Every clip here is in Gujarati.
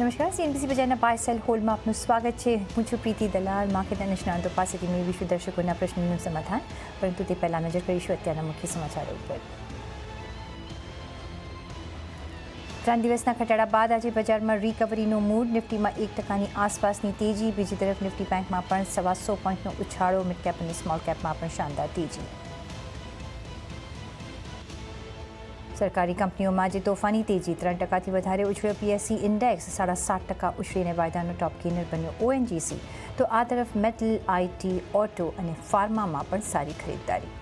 નમસ્કાર સીએનબીસી બજારના પાર્સલ હોલમાં આપનું સ્વાગત છે. હું છું પ્રીતિ દલાલ, માર્કેટ અને નિષ્ણાંતો પાસેથી મેળવીશું દર્શકોના પ્રશ્નોનું સમાધાન. પરંતુ તે પહેલાં નજર કરીશું અત્યારના મુખ્ય સમાચારો ઉપર. ત્રણ દિવસના ઘટાડા બાદ આજે બજારમાં રિકવરીનો મૂડ નિફ્ટીમાં એક ટકાની આસપાસની તેજી. બીજી તરફ નિફ્ટી બેંકમાં પણ સવાસો પોઈન્ટનો ઉછાળો. મિડ કેપ અને સ્મોલ કેપમાં પણ શાનદાર તેજી. સરકારી કંપનીઓમાં આજે તોફાની તેજી. ત્રણ ટકાથી વધારે ઉછળ્યો પીએસસી ઇન્ડેક્સ. સાડા સાત ટકા ઉછળીને વાયદાનો ટોપ ગેનર બન્યો ઓએનજીસી. તો આ તરફ મેટલ આઈટી ઓટો અને ફાર્મામાં પણ સારી ખરીદદારી.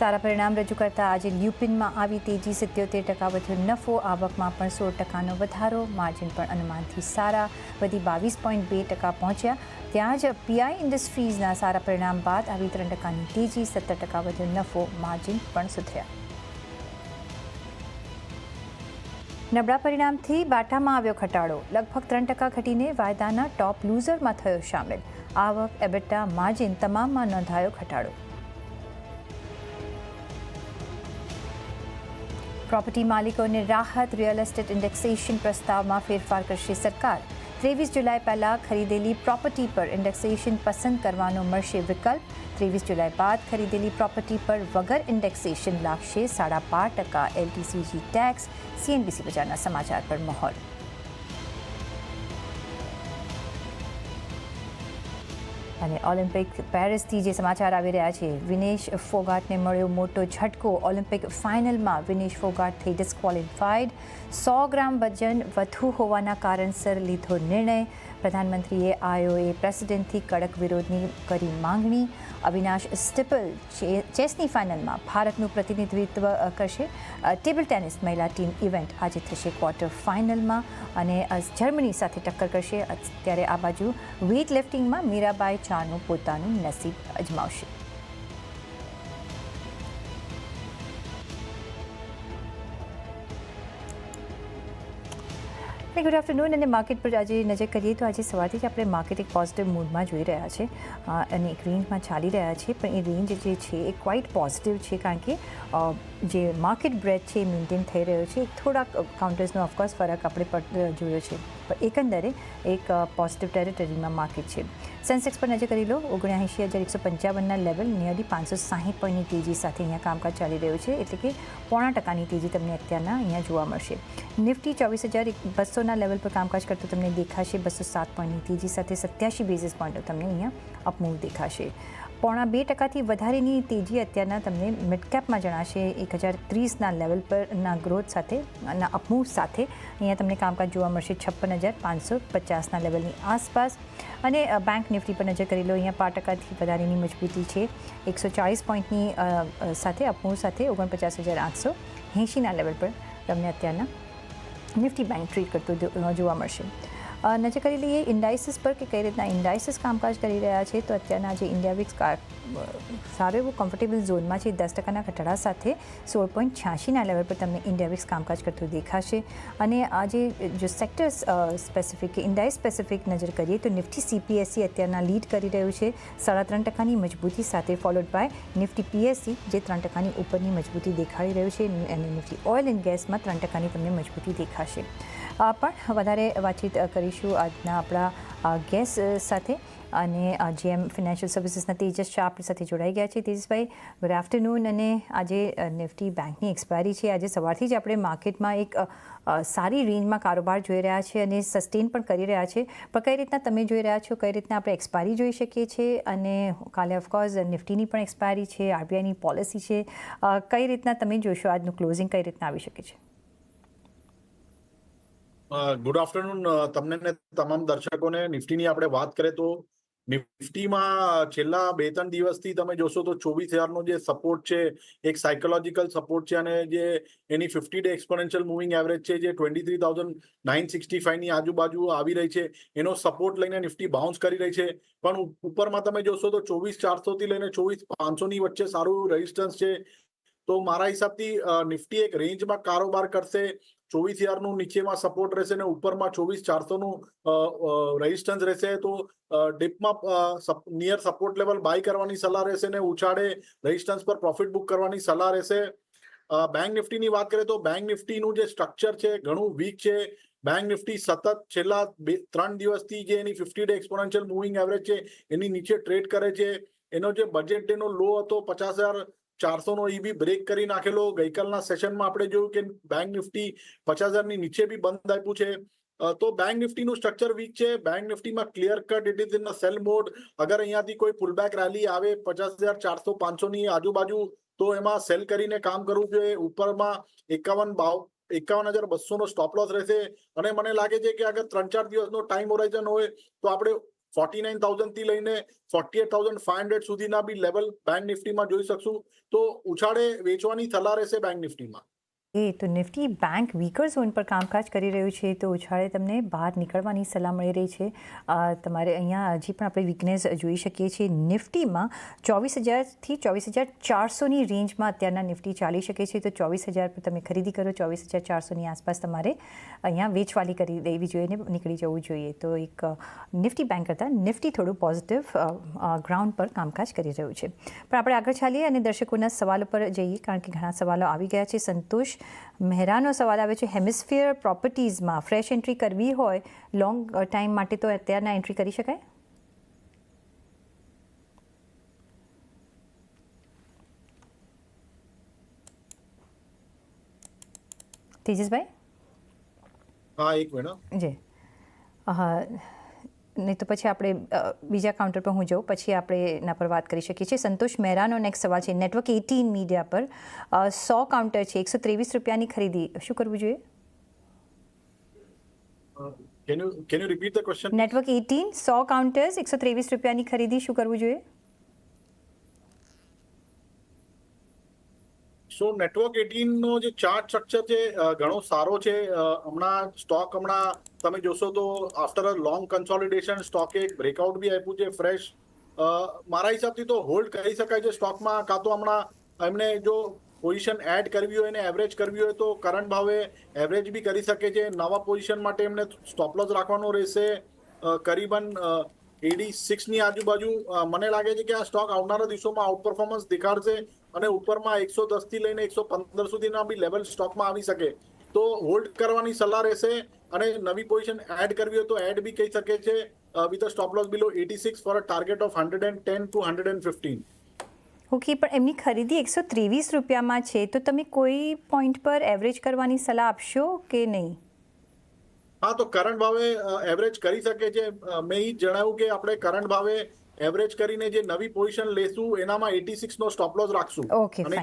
સારા પરિણામ રજૂ કરતા આજે લ્યુપિનમાં આવી તેજી સિત્યોતેર ટકા વધ્યો નફો, આવકમાં પણ સોળ ટકાનો વધારો માર્જિન પણ અનુમાનથી સારા, વધી બાવીસ પોઈન્ટ બે ટકા પહોંચ્યા. ત્યાં જ પીઆઈ ઇન્ડસ્ટ્રીઝના સારા પરિણામ બાદ આવી ત્રણ ટકાની તેજી, સત્તર ટકા વધ્યો નફો માર્જિન પણ સુધર્યા. નબળા પરિણામથી બાટામાં આવ્યો ઘટાડો. લગભગ ત્રણ ટકા ઘટીને વાયદાના ટોપ લૂઝરમાં થયો સામેલ. આવક એબેટા માર્જિન તમામમાં નોંધાયો ઘટાડો. પ્રોપર્ટી માલિકોને રાહત રિયલ એસ્ટેટ ઇન્ડેક્સેશન પ્રસ્તાવમાં ફેરફાર કરશે સરકાર ત્રેવીસ જુલાઈ પહેલાં ખરીદેલી પ્રોપર્ટી પર ઇન્ડેક્સેશન પસંદ કરવાનો મળશે વિકલ્પ ત્રેવીસ જુલાઈ બાદ ખરીદેલી પ્રોપર્ટી પર વગર ઇન્ડેક્સેશન લાગશે સાડા બાર ટકા એલટીસીજી ટેક્સ સીએનબીસી બજારના સમાચાર પર મહોર અને ઓલિમ્પિક પેરિસથી જે સમાચાર આવી રહ્યા છે, વિનેશ ફોગાટને મળ્યો મોટો ઝટકો. ઓલિમ્પિક ફાઇનલમાં વિનેશ ફોગાટ થઈ ડિસ્ક્વોલિફાઈડ સો ગ્રામ વજન વધુ હોવાના કારણસર લીધો નિર્ણય. પ્રધાનમંત્રીએ આયોએ પ્રેસિડેન્ટથી કડક વિરોધની કરી માંગણી. અવિનાશ સ્ટિપલ ચેસની ફાઇનલમાં ભારતનું પ્રતિનિધિત્વ કરશે. ટેબલ ટેનિસ મહિલા ટીમ ઇવેન્ટ આજે થશે ક્વાર્ટર ફાઇનલમાં અને જર્મની સાથે ટક્કર કરશે. ત્યારે આ બાજુ વેઇટ લિફ્ટિંગમાં મીરાબાઈ ચાનું પોતાનું નસીબ અજમાવશે. ગુડ આફ્ટરનૂન અને માર્કેટ પર આજે નજર કરીએ તો આજે સવારથી જ આપણે માર્કેટ એક પોઝિટિવ મૂડમાં જોઈ રહ્યા છે. અને એક રેન્જમાં ચાલી રહ્યા છે, પણ એ રેન્જ જે છે એ ક્વાઇટ પોઝિટિવ છે કારણ કે જે માર્કેટ બ્રેડ છે એ મેન્ટેન થઈ રહ્યો છે. થોડાક કાઉન્ટર્સનો ઓફકોર્સ ફરક આપણે જોયો છે. પણ એકંદરે એક પોઝિટિવ ટેરેટરીમાં માર્કેટ છે. સેન્સેક્સ પર નજર કરી લો ઓગણએંશી હજાર એકસો પંચાવનના લેવલ નિયરલી પાંચસો સાહીઠ પોઈન્ટની તેજી સાથે અહીંયા કામકાજ ચાલી રહ્યું છે. એટલે કે પોણા ટકાની તેજી તમને અત્યારના અહીંયા જોવા મળશે. નિફ્ટી ચોવીસ હજાર બસોના લેવલ પર કામકાજ કરતો તમને દેખાશે. બસો સાત પોઈન્ટની તેજી સાથે સત્યાસી બેઝિસ પોઈન્ટ તમને અહીંયા અપમૂવ દેખાશે. પોણા બે ટકાથી વધારેની તેજી અત્યારના તમને મિડકેપમાં જણાશે. એક હજાર ત્રીસના લેવલ પરના ગ્રોથ સાથે, ના અપમૂવ સાથે અહીંયા તમને કામકાજ જોવા મળશે. છપ્પન હજાર પાંચસો પચાસના લેવલની આસપાસ. અને બેંક નિફ્ટી પર નજર કરી લો, અહીંયા પાંચ ટકાથી વધારેની મજબૂતી છે. એકસો ચાળીસ પોઈન્ટની સાથે અપમૂવ સાથે ઓગણપચાસ હજાર આઠસો એંશીના લેવલ પર તમને અત્યારના નિફ્ટી બેંક ટ્રીટ કરતો જોવા મળશે. નજર કરી લઈએ ઇન્ડાઇસિસ પર કે કઈ રીતના ઇન્ડાઇસિસ કામકાજ કરી રહ્યા છે, તો અત્યારના જે ઇન્ડિયા વિક્સ સારું એવું કમ્ફર્ટેબલ ઝોનમાં છે, દસ ટકાના ઘટાડા સાથે સોળ પોઈન્ટ છ્યાસીના લેવલ પર તમને ઇન્ડિયા વિક્સ કામકાજ કરતું દેખાશે. અને આજે જો સેક્ટર્સ સ્પેસિફિક કે ઇન્ડાઇસ સ્પેસિફિક નજર કરીએ તો નિફ્ટી સીપીએસસી અત્યારના લીડ કરી રહ્યું છે, સાડા ત્રણ ટકાની મજબૂતી સાથે ફોલોડ બાય નિફ્ટી પીએસસી જે ત્રણ ટકાની ઉપરની મજબૂતી દેખાડી રહ્યું છે, અને નિફ્ટી ઓઇલ એન્ડ ગેસમાં ત્રણ ટકાની તમને મજબૂતી દેખાશે. પણ વધારે વાતચીત કરીશું આજના આપણા ગેસ સાથે. અને જીએમ ફિનાન્શિયલ સર્વિસીસના તેજસ શાહ આપણી સાથે જોડાઈ ગયા છે. તેજસભાઈ ગુડ આફ્ટરનૂન અને આજે નિફ્ટી બેંકની એક્સપાયરી છે. આજે સવારથી જ આપણે માર્કેટમાં એક સારી રેન્જમાં કારોબાર જોઈ રહ્યા છે અને સસ્ટેન પણ કરી રહ્યા છે. પણ કઈ રીતના તમે જોઈ રહ્યા છો? કઈ રીતના આપણે એક્સપાયરી જોઈ શકીએ છીએ? અને કાલે ઓફકોર્સ નિફ્ટીની પણ એક્સપાયરી છે આરબીઆઈની પોલિસી છે. કઈ રીતના તમે જોશો? આજનું ક્લોઝિંગ કઈ રીતના આવી શકે છે? ગુડ આફ્ટરનૂન તમને ને તમામ દર્શકોને નિફ્ટીની આપણે વાત કરીએ તો નિફ્ટીમાં છેલ્લા બે ત્રણ દિવસથી તમે જોશો તો ચોવીસ હજારનો જે સપોર્ટ છે, એક સાયકોલોજીકલ સપોર્ટ છે અને જે એની fifty day exponential moving average છે, જે twenty three thousand nine sixty ફાઈવની આજુબાજુ આવી રહી છે. એનો સપોર્ટ લઈને નિફ્ટી બાઉન્સ કરી રહી છે. પણ ઉપરમાં તમે જોશો તો ચોવીસ ચારસોથી લઈને ચોવીસ પાંચસોની વચ્ચે સારું રેઝિસ્ટન્સ છે. તો મારા હિસાબથી નિફ્ટી એક રેન્જમાં કારોબાર કરશે. ચોવીસ યારનું નીચેમાં સપોર્ટ રહેશે ને ઉપરમાં ચોવીસ ચારસોનું રેઝિસ્ટન્સ રહેશે તો ડીપમાં નિયર સપોર્ટ લેવલ બાય કરવાની સલાહ રહેશે ને ઉછાળે રેઝિસ્ટન્સ પર પ્રોફિટ બુક કરવાની સલાહ રહેશે. બેંક નિફ્ટીની વાત કરીએ તો બેંક નિફ્ટીનું જે સ્ટ્રક્ચર છે ઘણું વીક છે. બેંક નિફ્ટી સતત છેલ્લા બે, ત્રણ દિવસથી જે એની fifty day exponential moving average છે, એની નીચે ટ્રેડ કરે છે. એનો જે બજેટ ડે લો હતો પચાસ હજાર ચારસો નો ઈ બી બ્રેક કરી નાખેલો. ગઈકાલના સેશનમાં આપણે જોયું કે બેંક નિફ્ટી પચાસ હજારની નીચે બી બંધ આપ્યું છે. તો બેંક નિફ્ટીનું સ્ટ્રક્ચર વીક છે. Bank નિફ્ટીમાં clear cut it is in sell mode અગર અહીંયાથી કોઈ પુલબેક રેલી આવે પચાસ હજાર ચારસો પાંચસો ની આજુબાજુ, તો એમાં સેલ કરીને કામ કરવું જોઈએ. ઉપરમાં એકાવન બાવ, એકાવન હજાર બસો નો સ્ટોપ લોસ રહેશે. અને મને લાગે છે કે અગર ત્રણ ચાર દિવસનો ટાઈમ હોરાઇઝન હોય, તો આપણે ફોર્ટી નાઇન થાઉઝન્ડથી લઈને forty eight thousand five hundred સુધીના બી લેવલ બેંક નિફ્ટીમાં જોઈ શકશું. તો ઉછાળે વેચવાની સલાહ રહેશે બેંક નિફ્ટીમાં. એ તો નિફ્ટી બેંક વીકર ઝોન પર કામકાજ કરી રહ્યું છે, તો ઉછાળે તમને બહાર નીકળવાની સલાહ મળી રહી છે. તમારે અહીંયા હજી પણ આપણે વીકનેસ જોઈ શકીએ છીએ. નિફ્ટીમાં ચોવીસ હજારથી ચોવીસ હજાર ચારસોની રેન્જમાં અત્યારના નિફ્ટી ચાલી શકે છે. તો ચોવીસ હજાર પર તમે ખરીદી કરો, ચોવીસ હજાર ચારસોની આસપાસ તમારે અહીંયા વેચવાલી કરી દેવી જોઈએ ને નીકળી જવું જોઈએ. તો એક નિફ્ટી બેંક કરતાં નિફ્ટી થોડું પોઝિટિવ ગ્રાઉન્ડ પર કામકાજ કરી રહ્યું છે. પણ આપણે આગળ ચાલીએ અને દર્શકોના સવાલો પર જઈએ, કારણ કે ઘણા સવાલો આવી ગયા છે. સંતોષ મહેરાનો સવાલ આવે છે હેમિસ્ફિયર પ્રોપર્ટીઝમાં ફ્રેશ એન્ટ્રી કરવી હોય લોંગ ટાઈમ માટે તો અત્યારના એન્ટ્રી કરી શકાય? તેજસભાઈ? હા એક મિનિટ જી. નહીં તો પછી આપણે બીજા કાઉન્ટર પર હું જાઉં પછી આપણે એના પર વાત કરી શકીએ છીએ. સંતોષ મહેરાનો નેક્સ્ટ સવાલ છે. નેટવર્ક એટીન મીડિયા પર સો કાઉન્ટર છે. એકસો ત્રેવીસ રૂપિયાની ખરીદી. શું કરવું જોઈએ? Can you can you repeat the question Network eighteen so counters એકસો ત્રેવીસ રૂપિયાની ખરીદી. શું કરવું જોઈએ? સો નેટવર્ક એટીન નો જે ચાર્ટ સ્ટ્રક્ચર છે ઘણો સારો છે. હમણાં સ્ટોક હમણાં તમે જોશો તો આફ્ટર અ લોંગ કન્સોલિડેશન સ્ટોકે બ્રેકઆઉટ બી આપ્યું છે ફ્રેશ મારા હિસાબથી તો હોલ્ડ કરી શકાય છે સ્ટોકમાં કાં તો હમણાં એમને જો પોઝિશન એડ કરવી હોય અને એવરેજ કરવી હોય તો કરંટ ભાવે એવરેજ બી કરી શકે છે. નવા પોઝિશન માટે એમને સ્ટોપલોસ રાખવાનો રહેશે. કરીબન એડી સિક્સની આજુબાજુ મને લાગે છે કે આ સ્ટોક આવનારા દિવસોમાં આઉટ પરફોર્મન્સ દેખાડશે અને ઉપરમાં એકસો દસથી લઈને એકસો પંદર સુધીના બી લેવલ સ્ટોકમાં આવી શકે. તો હોલ્ડ કરવાની સલાહ રહેશે અને નવી પોઝિશન એડ કરવી હોય તો એડ બી કહી શકે છે with stop loss below eighty six four a target of hundred and ten to hundred and fifteen okay પણ એમની ખરીદી એકસો ત્રેવીસ રૂપિયામાં છે, તો તમે કોઈ પોઈન્ટ પર એવરેજ કરવાની સલાહ આપશો કે નહીં? હા, તો કરંટ ભાવે એવરેજ કરી શકે છે. મેં એ જણાવ્યું કે આપણે કરંટ ભાવે એવરેજ કરીને જે નવી પોઝિશન લેશું એનામાં એટી સિક્સ નો સ્ટોપ લોસ રાખશું. ઓકે અને.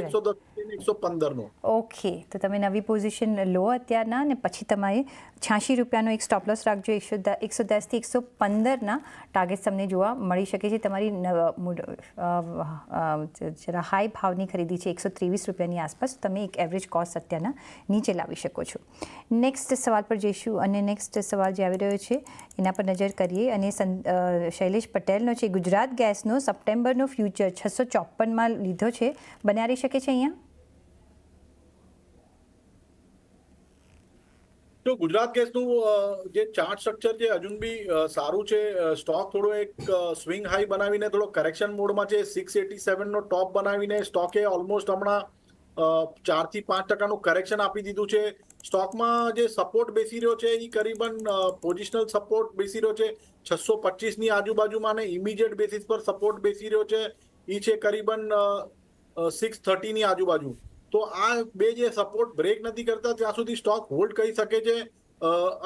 એકસો દસ નો. ઓકે તો તમે નવી પોઝિશન લો અત્યારના ને પછી તમારે છ્યાસી રૂપિયાનો એક સ્ટોપ લોસ રાખજો. એકસો દ એકસો પંદરના ટાર્ગેટ તમને જોવા મળી શકે છે. તમારી જરા હાઈ ભાવની ખરીદી છે એકસો ત્રેવીસ રૂપિયાની આસપાસ તમે એક એવરેજ કોસ્ટ અત્યારના નીચે લાવી શકો છો. નેક્સ્ટ સવાલ પર જઈશું અને નેક્સ્ટ સવાલ જે આવી રહ્યો છે એના પર નજર કરીએ અને શૈલેષ પટેલનો છે. ગુજરાત ગેસનો સપ્ટેમ્બરનો ફ્યુચર છસો ચોપનમાં લીધો છે. બનાવી શકે છે અહીંયા? તો ગુજરાત ગેસનું જે ચાર્ટ સ્ટ્રક્ચર છે હજુ બી સારું છે. સ્ટોક થોડો એક સ્વિંગ હાઈ બનાવીને થોડો કરેક્શન મોડમાં છે. સિક્સ એટી સેવનનો ટોપ બનાવીને સ્ટોકે ઓલમોસ્ટ હમણાં ચારથી પાંચ ટકાનું કરેક્શન આપી દીધું છે. સ્ટોકમાં જે સપોર્ટ બેસી રહ્યો છે એ કરીબન પોઝિશનલ સપોર્ટ બેસી રહ્યો છે. છસો પચીસની આજુબાજુમાં ને ઇમિડિયેટ બેસિસ પર સપોર્ટ બેસી રહ્યો છે. એ છે કરીબન સિક્સ થર્ટીની આજુબાજુ. તો આ બે જે સપોર્ટ બ્રેક નથી કરતા, ત્યાં સુધી સ્ટોક હોલ્ડ કરી શકે છે.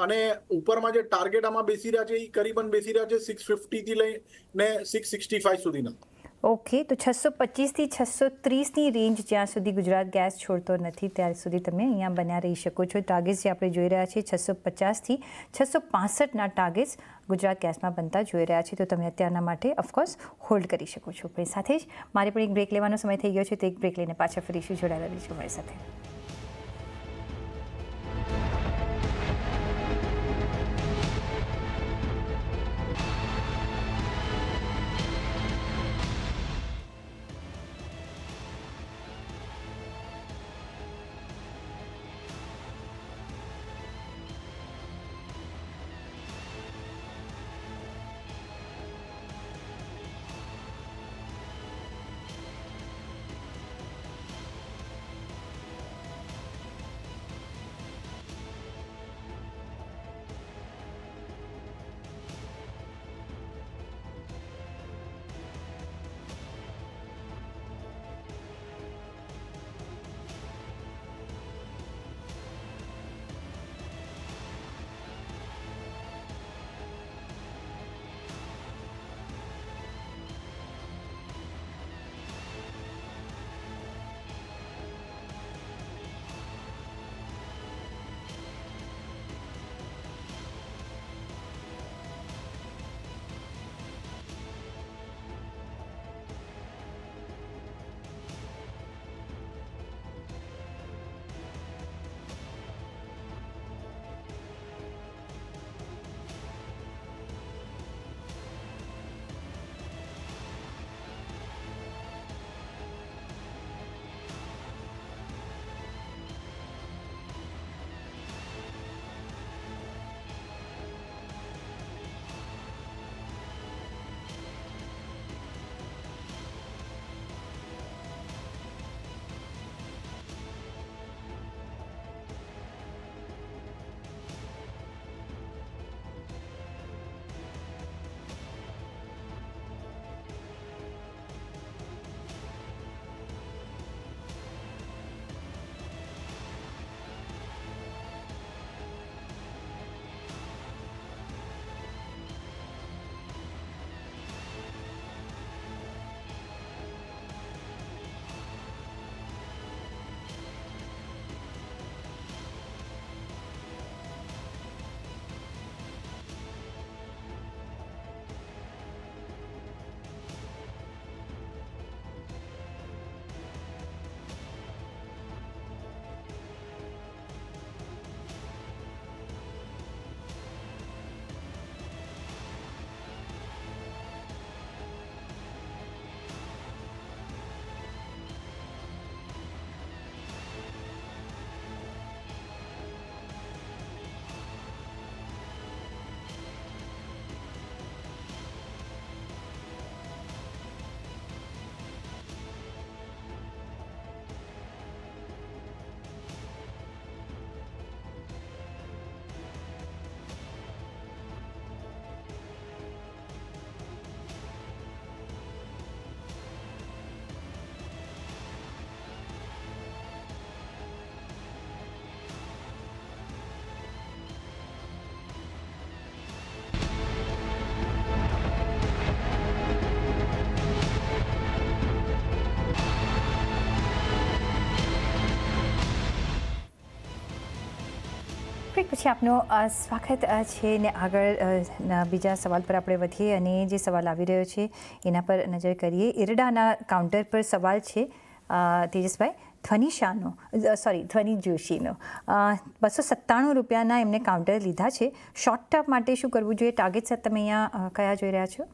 અને ઉપરમાં જે ટાર્ગેટ આમાં બેસી રહ્યા છે એ કરીબન બેસી રહ્યા છે સિક્સ ફિફ્ટીથી લઈને સિક્સ સિક્સટી ફાઈવ સુધીના. ઓકે તો છસો પચીસથી છસો ત્રીસની રેન્જ જ્યાં સુધી ગુજરાત ગેસ છોડતો નથી ત્યાં સુધી તમે અહીંયા બન્યા રહી શકો છો. ટાર્ગેટ્સ જે આપણે જોઈ રહ્યા છીએ, છસો પચાસથી છસો પાસઠના ટાર્ગેટ્સ ગુજરાત ગેસમાં બનતા જોઈ રહ્યા છીએ તો તમે અત્યારના માટે ઓફકોર્સ હોલ્ડ કરી શકો છો. પણ સાથે જ મારે પણ એક બ્રેક લેવાનો સમય થઈ ગયો છે, તો એક બ્રેક લઈને પાછા ફરીશું. જોડાયેલા રહીશું મારી સાથે. પછી આપનું સ્વાગત છે ને આગળ બીજા સવાલ પર આપણે વધીએ અને જે સવાલ આવી રહ્યો છે એના પર નજર કરીએ. ઈરડાના કાઉન્ટર પર સવાલ છે તેજસભાઈ ધ્વનિ શાહનો સોરી, ધ્વનિ જોશીનો. બસો સત્તાણું રૂપિયાના એમને કાઉન્ટર લીધા છે. શોર્ટ ટર્મ માટે શું કરવું જોઈએ? ટાર્ગેટ સર તમે અહીંયા કયા જોઈ રહ્યા છો?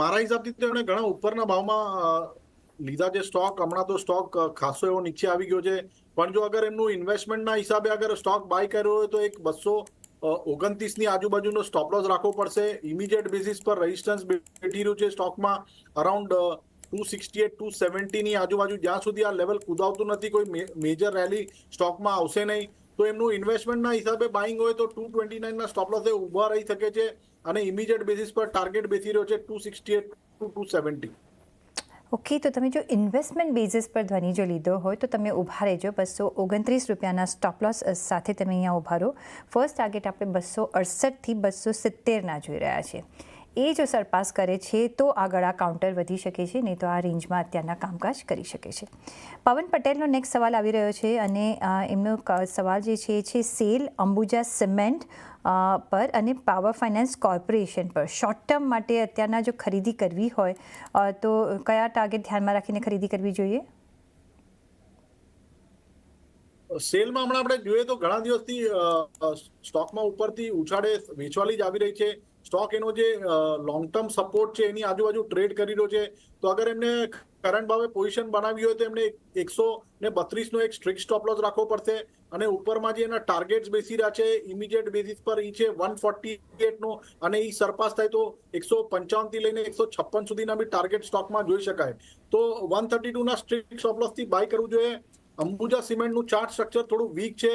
મારા હિસાબથી તો એમણે ઘણા ઉપરના ભાવમાં લીધા જે સ્ટોક હમણાં તો સ્ટોક ખાસો એવો નીચે આવી ગયો છે. પણ જો અગર એમનું ઇન્વેસ્ટમેન્ટના હિસાબે અગર સ્ટોક બાય કર્યો હોય તો એક બસો ઓગણત્રીસની આજુબાજુનો સ્ટોપ લોસ રાખવો પડશે. ઇમિડિયેટ બેસિસ પર રેઝિસ્ટન્સ બેઠી રહ્યું છે સ્ટોકમાં around two sixty eight two સેવન્ટીની આજુબાજુ. જ્યાં સુધી આ લેવલ કુદાવતું નથી, કોઈ મેજર રેલી સ્ટોકમાં આવશે નહીં. તો એમનું ઇન્વેસ્ટમેન્ટના હિસાબે બાઇંગ હોય તો ટુ ટ્વેન્ટી નાઇનના સ્ટોપ લોસ ઊભા રહી શકે છે અને ઇમિડિયેટ બેસિસ પર ટાર્ગેટ બેસી રહ્યો છે two sixty eight two two seventy okay તો તમે જો ઇન્વેસ્ટમેન્ટ બેઝિસ પર ધ્વનિ જો લીધો હોય, તો તમે ઊભા રહેજો. બસો ઓગણત્રીસ રૂપિયાના સ્ટોપ લોસ સાથે તમે અહીંયા ઊભા રહો. ફર્સ્ટ ટાર્ગેટ આપણે બસો અડસઠથી બસો સિત્તેરના જોઈ રહ્યા છે એ જો સરપાસ કરે છે, તો આગળ આ કાઉન્ટર વધી શકે છે, નહીં તો આ રેન્જમાં અત્યારના કામકાજ કરી શકે છે. પવન પટેલનો નેક્સ્ટ સવાલ આવી રહ્યો છે અને એમનો સવાલ જે છે, એ છે સેલ અંબુજા સિમેન્ટ પર અને પાવર ફાઇનાન્સ કોર્પોરેશન પર. શોર્ટ ટર્મ માટે અત્યારના જો ખરીદી કરવી હોય તો કયા ટાર્ગેટ ધ્યાનમાં રાખીને ખરીદી કરવી જોઈએ? સેલમાં હમણાં આપણે જોઈએ તો ઘણા દિવસથી સ્ટોકમાં ઉપરથી ઉછાળે વેચવાલી જ આવી રહી છે. સ્ટોક એનો જે લોંગ ટર્મ સપોર્ટ છે, એની આજુબાજુ ટ્રેડ કરી રહ્યો છે. તો અગર એમને કરંટ ભાવે પોઝિશન બનાવી હોય તો એમને એકસો ને બત્રીસનો એક સ્ટ્રિક્ટ સ્ટોપ લોસ રાખવો પડશે. અને ઉપરમાં જે એના ટાર્ગેટ્સ બેસી રહ્યા છે ઇમિડિયેટ બેસિસ પર એ છે વન ફોર્ટી એટનો અને એ સરપાસ થાય તો એકસો પંચાવનથી લઈને એકસો છપ્પન સુધીના બી ટાર્ગેટ સ્ટોકમાં જોઈ શકાય. તો વન થર્ટી ટુના સ્ટ્રીક સ્ટોપ લોસથી બાય કરવું જોઈએ. અંબુજા સિમેન્ટનું ચાર્ટ સ્ટ્રક્ચર થોડું વીક છે.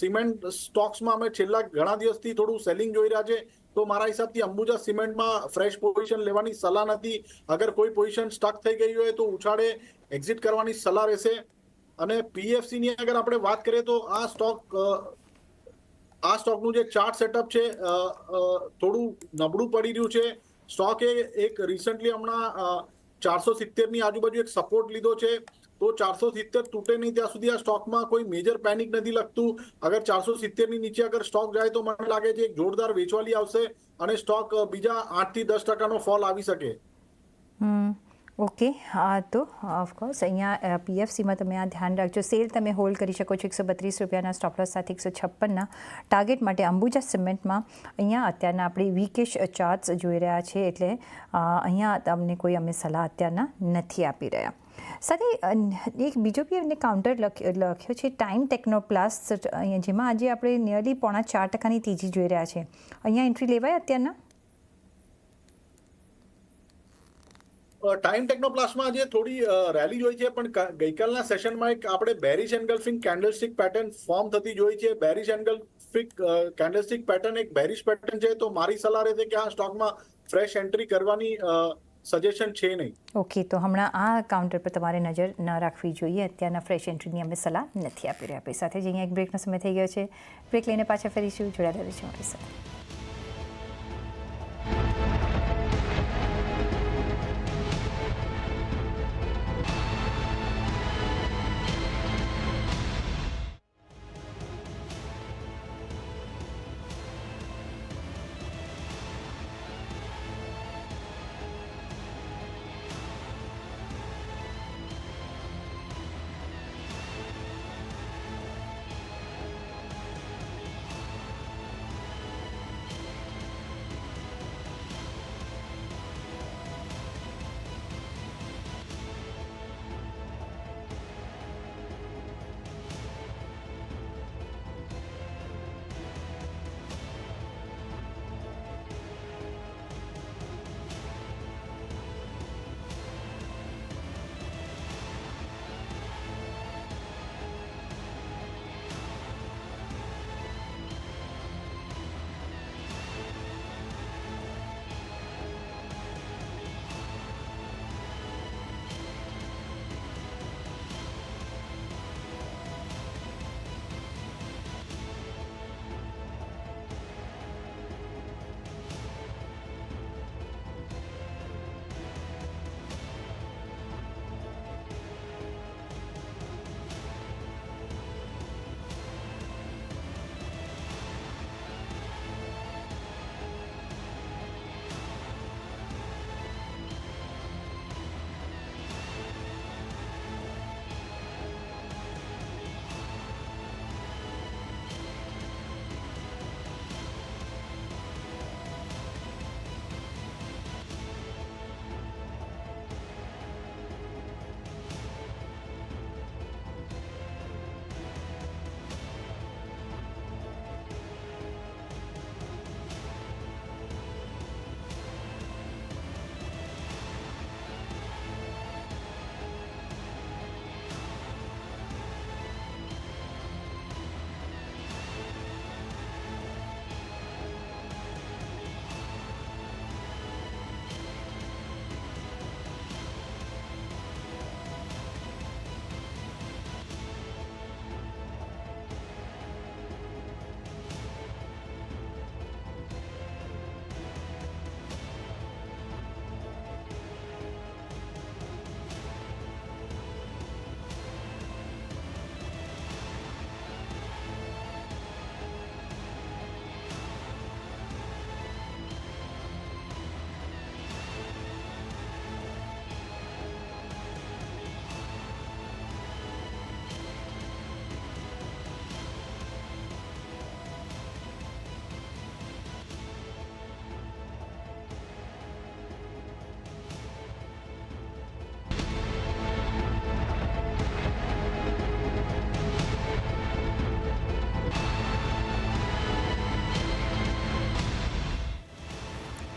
સિમેન્ટ સ્ટોક્સમાં અમે છેલ્લા ઘણા દિવસથી થોડું સેલિંગ જોઈ રહ્યા છે. તો મારા હિસાબથી અંબુજા સિમેન્ટમાં ફ્રેશ પોઝિશન લેવાની સલાહ નથી. અગર કોઈ પોઝિશન સ્ટક થઈ ગઈ હોય તો ઉછાળે એક્ઝિટ કરવાની સલાહ રહેશે. અને પીએફસી ની અગર આપણે વાત કરીએ તો આ સ્ટોક આ આ સ્ટોકનું જે ચાર્ટ સેટઅપ છે થોડું નબળું પડી રહ્યું છે. સ્ટોકે એક રિસન્ટલી હમણાં ચારસો સિત્તેરની આજુબાજુ એક સપોર્ટ લીધો છે. તો ચારસો સિત્તેર તૂટે નહીં ત્યાં સુધી આ સ્ટોકમાં કોઈ મેજર પેનિક નથી લગતું. અગર ચારસો સિત્તેરની નીચે અગર સ્ટોક જાય તો મને લાગે છે એક જોરદાર વેચવાલી આવશે અને સ્ટોક બીજા આઠથી દસ ટકાનો ફોલ આવી શકે. હમ. ઓકે હા, તો ઓફકોર્સ અહીંયા પીએફસીમાં તમે આ ધ્યાન રાખજો. સેલ તમે હોલ્ડ કરી શકો છો એકસો બત્રીસ રૂપિયાના સ્ટોપલોસ સાથે એકસો છપ્પનના. ટાર્ગેટ માટે અંબુજા સિમેન્ટમાં અહીંયા અત્યારના આપણે વીકેશ ચાર્ટ્સ જોઈ રહ્યા છે. એટલે અહીંયા તમને કોઈ અમે સલાહ અત્યારના નથી આપી રહ્યા. સાથે એક બીજો બી એમને કાઉન્ટર લખ્યો લખ્યો છે ટાઈમ ટેકનોપ્લાસ અહીંયા જેમાં આજે આપણે નિયરલી પોણા ચાર ટકાની તેજી જોઈ રહ્યા છે. અહીંયા એન્ટ્રી લેવાય અત્યારના? ટાઈમ ટેકનોપ્લાસ્ટમાં આજે થોડી રેલી જોઈ છે, પણ ગઈકાલના સેશનમાં એક આપણે bearish engulfing candlestick pattern form થતી જોઈ છે. બેરિશ એન્ગલ્ફિક કેન્ડલસ્ટિક પેટર્ન એક બેરિશ પેટર્ન છે, તો મારી સલાહ રહેશે કે આ સ્ટોકમાં ફ્રેશ એન્ટ્રી કરવાની સજેશન છે નહીં. ઓકે, તો હમણાં આ કાઉન્ટર પર તમારે નજર ન રાખવી જોઈએ. અત્યારના ફ્રેશ એન્ટ્રીની અમે સલાહ નથી આપી રહ્યા. આપણી સાથે જ અહીંયા એક બ્રેકનો સમય થઈ ગયો છે. બ્રેક લઈને પાછા ફરીશું. જોડાયેલા રહીશું અમારી સાથે.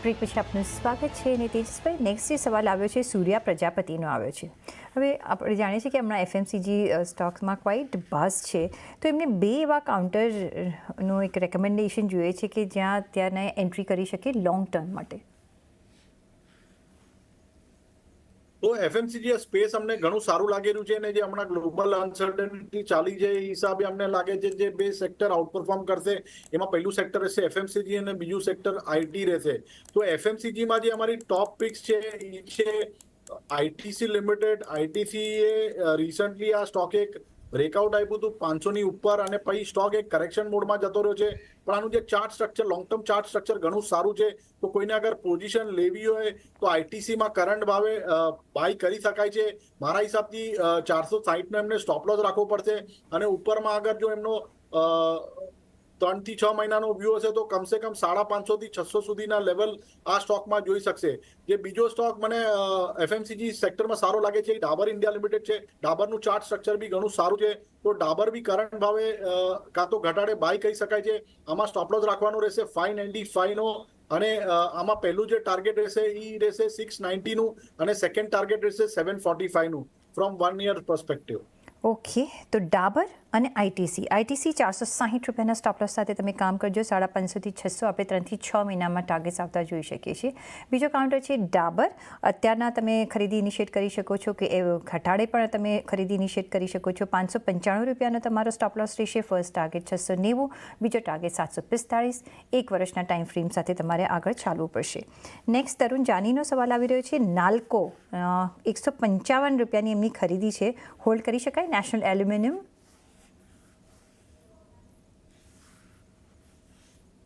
બ્રેક પછી આપનું સ્વાગત છે અને તેજસભાઈ નેક્સ્ટ જે સવાલ આવ્યો છે, સૂર્યા પ્રજાપતિનો આવ્યો છે. હવે આપણે જાણીએ છીએ કે હમણાં એફએમસીજી સ્ટોક્સમાં ક્વાઇટ બસ છે. તો એમને બે એવા કાઉન્ટરનું એક રેકમેન્ડેશન જોઈએ છે કે જ્યાં ત્યાંને એન્ટ્રી કરી શકે લોંગ ટર્મ માટે. તો એફએમસીજી સ્પેસ અમને ઘણું સારું લાગી રહ્યું છે અને જે હમણાં ગ્લોબલ અનસર્ટનિટી ચાલી છે એ હિસાબે અમને લાગે છે જે બે સેક્ટર આઉટપરફોર્મ કરશે. એમાં પહેલું સેક્ટર રહેશે એફએમસીજી અને બીજું સેક્ટર આઈટી રહેશે. તો એફએમસીજીમાં જે અમારી ટોપ પિક્સ છે એ છે આઈટીસી લિમિટેડ આઈટીસી એ રિસન્ટલી આ સ્ટોક એક બ્રેકઆઉટ આપ્યું હતું પાંચસો ની ઉપર અને પછી સ્ટોક એક કરેક્શન મોડમાં જતો રહ્યો છે. પણ આનું જે chart structure long term chart structure ઘણું સારું છે. તો કોઈને અગર પોઝિશન લેવી હોય તો આઈટીસી માં કરંટ ભાવે બાય કરી શકાય છે. મારા હિસાબથી ચારસો સાહીઠ નો એમને સ્ટોપ લોસ રાખવો પડશે. અને ઉપરમાં અગર જો એમનો ત્રણથી છ મહિનાનો વ્યૂ હશે તો કમસે કમ સાડા પાંચસો થી છસો સુધીના લેવલ આ સ્ટોકમાં જોઈ શકશે. જે બીજો સ્ટોક મને એફએમસીજી સેક્ટરમાં સારો લાગે છે ડાબર ઇન્ડિયા લિમિટેડ છે. ડાબરનું ચાર્ટ સ્ટ્રક્ચર બી ઘણું સારું છે. તો ડાબર બી કરંટ ભાવે કાં તો ઘટાડે બાય કહી શકાય છે. આમાં સ્ટોપલોસ રાખવાનો રહેશે ફાઈવ નાઇન્ટી ફાઇવનો અને આમાં પહેલું જે ટાર્ગેટ રહેશે એ રહેશે સિક્સ નાઇન્ટીનું અને સેકન્ડ ટાર્ગેટ રહેશે seven forty ફાઇવનું from one year perspective okay તો ડાબર? અને આઈટીસી. આઈટીસી ચારસો સાહીઠ રૂપિયાના સ્ટોપલોસ સાથે તમે કામ કરજો. સાડા પાંચસોથી છસો આપણે ત્રણથી છ મહિનામાં ટાર્ગેટ્સ આવતા જોઈ શકીએ છીએ. બીજો કાઉન્ટર છે ડાબર. અત્યારના તમે ખરીદી ઇનિશિએટ કરી શકો છો કે એ ઘટાડે પણ તમે ખરીદી ઇનિશિએટ કરી શકો છો. પાંચસો પંચાણું રૂપિયાનો તમારો સ્ટોપલોસ રહેશે. ફર્સ્ટ ટાર્ગેટ છસો નેવું, બીજો ટાર્ગેટ સાતસો પિસ્તાળીસ. એક વર્ષના ટાઈમ ફ્રેમ સાથે તમારે આગળ ચાલવું પડશે. નેક્સ્ટ તરુણ જાનીનો સવાલ આવી રહ્યો છે. નાલ્કો એકસો પંચાવન રૂપિયાની એમની ખરીદી છે. હોલ્ડ કરી શકાય? નેશનલ એલ્યુમિનિયમ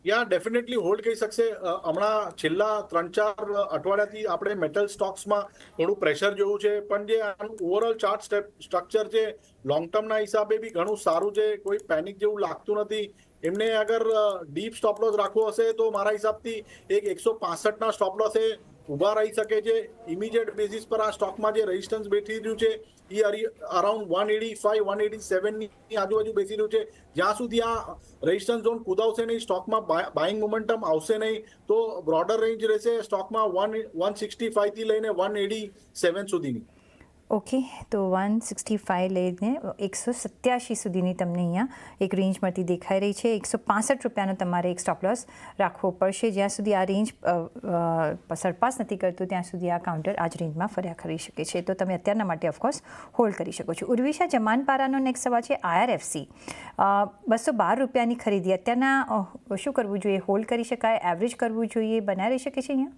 યા ડેફિનેટલી હોલ્ડ કરી શકશે. હમણાં છેલ્લા ત્રણ ચાર અઠવાડિયાથી આપણે મેટલ સ્ટોક્સમાં થોડું પ્રેશર જોયું છે. પણ જે આનું ઓવરઓલ ચાર્ટ સ્ટ્રક્ચર છે લોંગ ટર્મના હિસાબે બી ઘણું સારું છે. કોઈ પેનિક જેવું લાગતું નથી. એમને અગર ડીપ સ્ટોપ લોસ રાખવો હશે તો મારા હિસાબથી એક એકસો પાસઠના સ્ટોપ લોસે ઊભા રહી શકે છે. ઇમિડિયેટ બેસિસ પર આ સ્ટોકમાં જે રેઝિસ્ટન્સ બેઠી રહ્યું છે, એ around one eighty five one eighty સેવનની આજુબાજુ બેસી રહ્યું છે. જ્યાં સુધી આ રેઝિસ્ટન્સ ઝોન કુદાવશે નહીં સ્ટોકમાં બાઇંગ મોમેન્ટમ આવશે નહીં, તો બ્રોડર રેન્જ રહેશે સ્ટોકમાં વન વન સિક્સટી ફાઈવથી લઈને વન એટી સેવન સુધીની. ઓકે, તો વન સિક્સટી ફાઇવ લઈને એકસો સત્યાસી સુધીની તમને અહીંયા એક રેન્જ મળતી દેખાઈ રહી છે. એકસો પાસઠ રૂપિયાનો તમારે એક સ્ટોપ લોસ રાખવો પડશે. જ્યાં સુધી આ રેન્જ સરપાસ નથી કરતું, ત્યાં સુધી આ કાઉન્ટર આ જ રેન્જમાં ફર્યા કરી શકે છે. તો તમે અત્યારના માટે ઓફકોર્સ હોલ્ડ કરી શકો છો. ઉર્વિશા જમાનપારાનો નેક્સ્ટ સવાલ છે આઈઆરએફસી બસો બાર રૂપિયાની ખરીદી. અત્યારના શું કરવું જોઈએ? હોલ્ડ કરી શકાય? એવરેજ કરવું જોઈએ? બનાવી રહી શકે છે અહીંયા?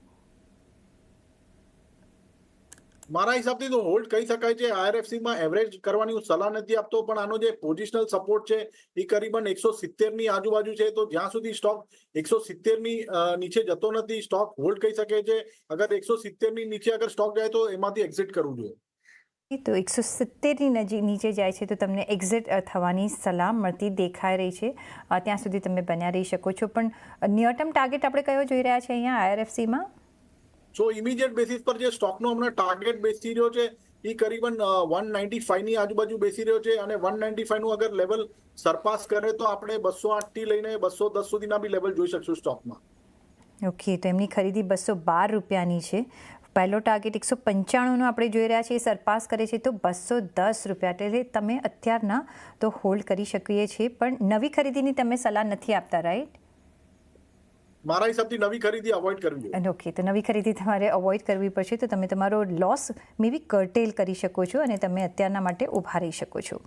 મારા હિસાબથી તો હોલ્ડ કહી શકાય છે. IRFC માં એવરેજ કરવાની હું સલાહ નથી આપતો, પણ આનો જે પોઝિશનલ સપોર્ટ છે, એ કરીબન એકસો સિત્તેરની આજુબાજુ છે. તો જ્યાં સુધી સ્ટોક એકસો સિત્તેરની નીચે જતો નથી સ્ટોક હોલ્ડ કહી શકે છે. અગર એકસો સિત્તેરની નીચે અગર સ્ટોક જાય તો એમાંથી એક્ઝિટ કરવું જોઈએ. તો એકસો સિત્તેરની નજીક નીચે જાય છે તો તમને એક્ઝિટ થવાની સલાહ મળતી દેખાઈ રહી છે. ત્યાં સુધી તમે બન્યા રહી શકો છો. પણ નિયર ટર્મ ટાર્ગેટ આપણે કયો જોઈ રહ્યા છે અહીંયા આઈઆરએફસીમાં સો ઇમિડિયેટ બેસિસ પર જે સ્ટોકનો હમણાં ટાર્ગેટ બેસી રહ્યો છે એ કરીબન વન નાઇન્ટી ફાઈવની આજુબાજુ બેસી રહ્યો છે અને વન નાઇન્ટી ફાઈવનું અગર લેવલ સરપાસ કરે તો આપણે બસો આઠથી લઈને બસો દસ સુધીના બી લેવલ જોઈ શકશું સ્ટોકમાં ઓકે તો એમની ખરીદી બસો બાર રૂપિયાની છે. પહેલો ટાર્ગેટ એકસો પંચાણુંનો આપણે જોઈ રહ્યા છીએ, એ સરપાસ કરે છે, તો બસો દસ રૂપિયા. એટલે તમે અત્યારના તો હોલ્ડ કરી શકીએ છીએ, પણ નવી ખરીદીની તમે સલાહ નથી આપતા રાઈટ મારા હિસાબથી નવી ખરીદી અવોઇડ કરવી જોઈએ. ઓકે તો નવી ખરીદી તમારે અવોઇડ કરવી પડશે, તો તમે તમારો લોસ મેબી કર્ટેલ કરી શકો છો અને તમે અત્યારના માટે ઊભા રહી શકો છો.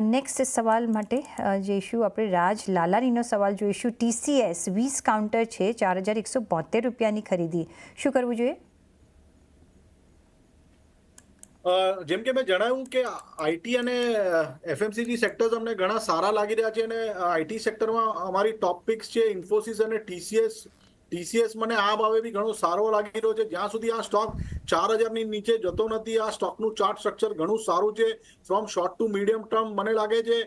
નેક્સ્ટ સવાલ માટે જઈશું આપણે રાજ લાલાનીનો સવાલ જોઈશું. ટીસીએસ વીસ કાઉન્ટર છે, ચાર હજાર એકસો બોતેર રૂપિયાની ખરીદી. શું કરવું જોઈએ અ, જેમ કે મેં જણાવ્યું કે આઈટી અને એફએમસીજી સેક્ટર્સ અમને ઘણા સારા લાગી રહ્યા છે અને આઈટી સેક્ટરમાં અમારી ટોપ પિક્સ છે ઇન્ફોસિસ અને ટીસીએસ ટીસીએસ મને આ ભાવે બી ઘણો સારો લાગી રહ્યો છે. જ્યાં સુધી આ સ્ટોક ચાર હજારની નીચે જતો નથી, આ સ્ટોકનું ચાર્ટ સ્ટ્રક્ચર ઘણું સારું છે. From short to medium term મને લાગે છે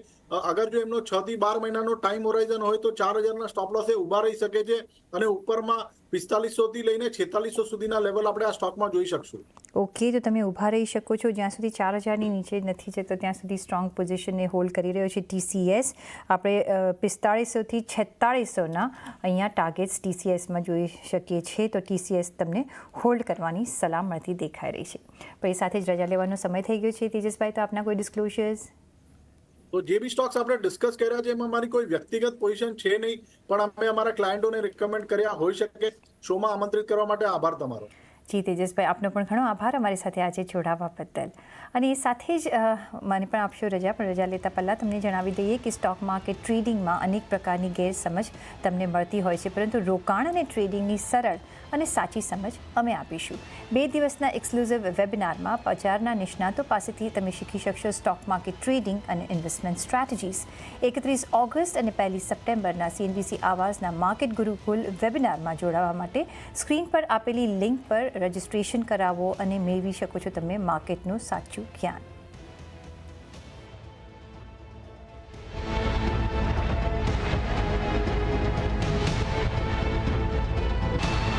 અગર જો એમનો છ થી બાર મહિનાનો ટાઈમ હોરાઇઝન હોય તો ચાર હજારના સ્ટોપ એ ઊભા રહી શકે છે અને ઉપરમાં પિસ્તાલીસો થી લઈને છેતાલીસો સુધીના લેવલ આપણે આ સ્ટોકમાં જોઈ શકશું. ઓકે તો તમે ઊભા રહી શકો છો. જ્યાં સુધી ચાર હજારની નીચે નથી જતો ત્યાં સુધી સ્ટ્રોંગ પોઝિશનને હોલ્ડ કરી રહ્યો છે ટીસીએસ આપણે પિસ્તાળીસોથી છેતાળીસોના અહીંયા ટાર્ગેટ્સ ટીસીએસમાં જોઈ શકીએ છીએ. તો ટીસીએસ તમને હોલ્ડ કરવાની સલાહ મળતી દેખાઈ રહી છે. પણ એ સાથે જ રજા લેવાનો સમય થઈ ગયો છે. તેજસભાઈ, તો આપના કોઈ ડિસ્ક્લોઝર્સ તો જે બી સ્ટોક્સ આપણે ડિસ્કસ કર્યા છે, એમાં મારી કોઈ વ્યક્તિગત પોઝિશન છે નહીં, પણ અમે અમારા ક્લાયન્ટોને રિકમેન્ડ કર્યા, હોઈ શકે શોમાં આમંત્રિત કરવા માટે આભાર તમારો. જી, તેજસભાઈ, આપનો પણ ઘણો આભાર અમારી સાથે આજે જોડાવા બદલ. અને એ સાથે જ મને પણ આપશો રજા, પણ રજા લેતા પહેલાં તમને જણાવી દઈએ કે સ્ટોક માર્કેટ ટ્રેડિંગમાં અનેક પ્રકારની ગેરસમજ તમને મળતી હોય છે, પરંતુ રોકાણ અને ટ્રેડિંગની સરળ અને સાચી સમજ અમે આપીશું. બે દિવસના એક્સક્લુઝિવ વેબિનારમાં બજારના નિષ્ણાતો પાસેથી તમે શીખી શકશો સ્ટોક માર્કેટ ટ્રેડિંગ અને ઇન્વેસ્ટમેન્ટ સ્ટ્રેટેજીસ એકત્રીસ ઓગસ્ટ અને પહેલી સપ્ટેમ્બરના સીએનબીસી આવાસના માર્કેટ ગુરુકુલ વેબિનારમાં જોડાવા માટે સ્ક્રીન પર આપેલી લિંક પર રજિસ્ટ્રેશન કરાવો અને મેળવી શકો છો તમે માર્કેટનું સાચું જ્ઞાન.